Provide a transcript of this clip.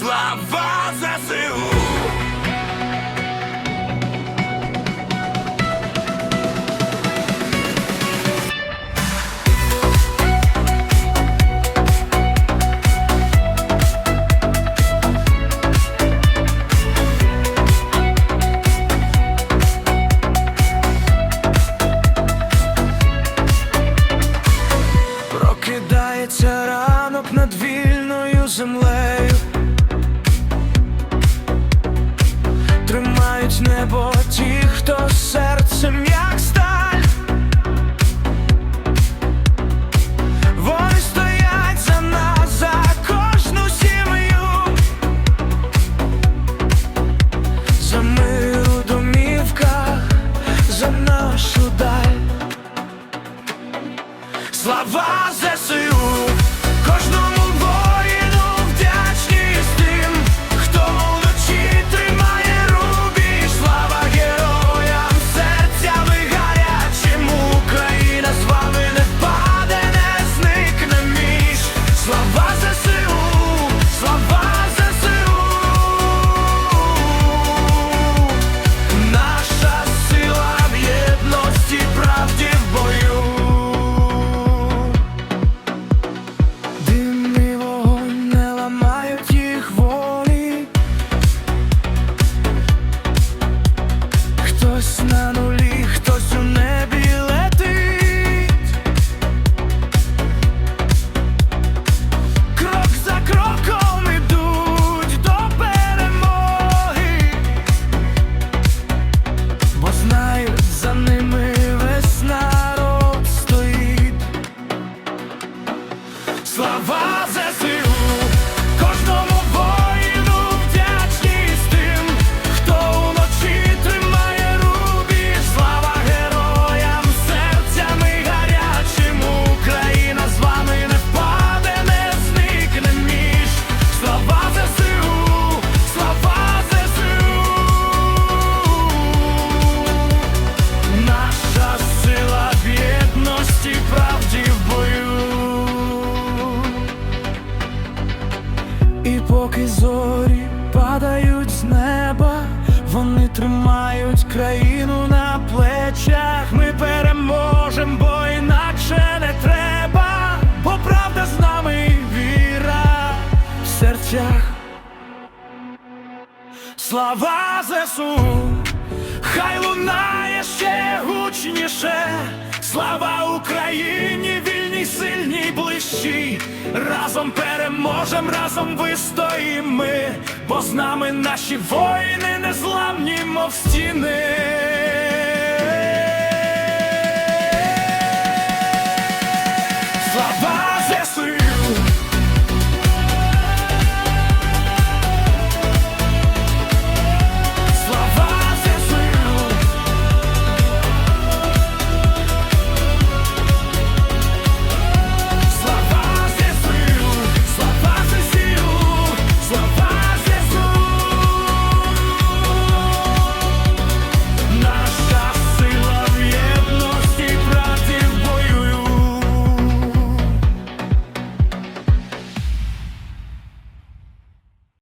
Слава ЗСУ! Прокидається ранок над вільною землею. Даль. Слава ЗСУ, Хтось на нулі, хтось у небі летить. Крок за кроком ідуть до перемоги, бо знають за ними весь народ стоїть. Слава ЗСУ, зорі падають з неба, вони тримають країну на плечах. Ми переможем, бо інакше не треба, бо правда з нами віра в серцях. Слава ЗСУ, хай лунає ще гучніше. Слава Україні, вільній. Разом переможем, разом вистоїмо ми, бо з нами наші воїни незламні, мов стіни.